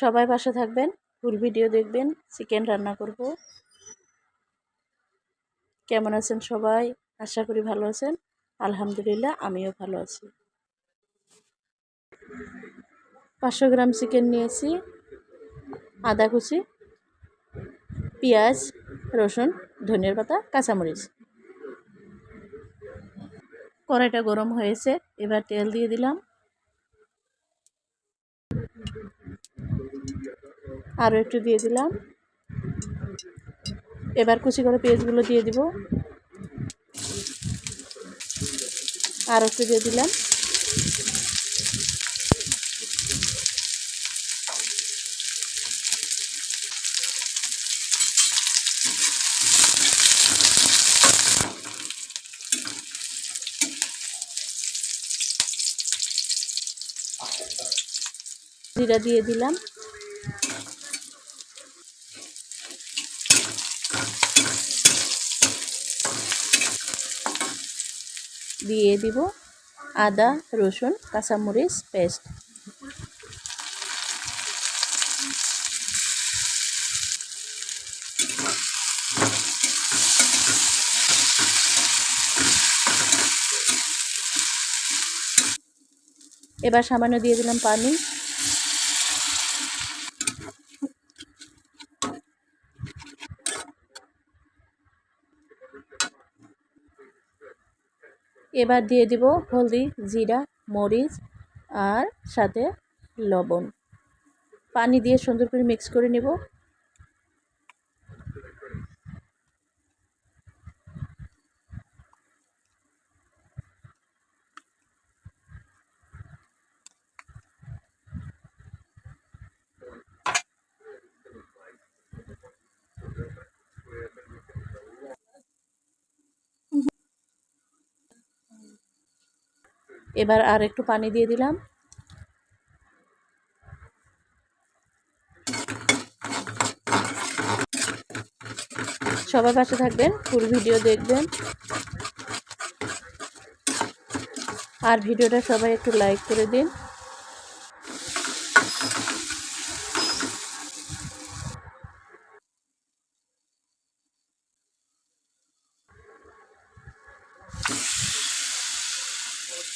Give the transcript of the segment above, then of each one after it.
সবাই পাশে থাকবেন, ফুল ভিডিও দেখবেন, চিকেন রান্না করব। কেমন আছেন সবাই? আশা করি ভালো আছেন। আলহামদুলিল্লাহ, আমিও ভালো আছি। পাঁচশো গ্রাম চিকেন নিয়েছি, আদা কুচি, পেঁয়াজ, রসুন, ধনিয়ার পাতা, কাঁচামরিচ। কড়াইটা গরম হয়েছে, এবার তেল দিয়ে দিলাম। আরও একটু দিয়ে দিলাম। এবার কুচি করে পেঁয়াজগুলো দিয়ে দিব। আর একটু দিয়ে দিলাম। জিরা দিয়ে দিলাম। দিয়ে দিব আদা রসুন কাঁচামরিচ পেস্ট। এবার সামান্য দিয়ে দিলাম পানি। এবার দিয়ে দিব হলদি, জিরা, মরিচ আর সাথে লবণ। পানি দিয়ে সুন্দর করে মিক্স করে নেব। এবার আর একটু পানি দিয়ে দিলাম। সবার পাশে থাকবেন ফুল ভিডিও দেখবেন। আর ভিডিওটা সবাই একটু লাইক করে দিন।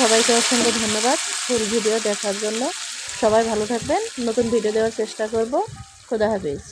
সবাইকে অসংখ্য ধন্যবাদ ফুল ভিডিও দেখার জন্য। সবাই ভালো থাকবেন। নতুন ভিডিও দেওয়ার চেষ্টা করব। খোদা হাফিজ।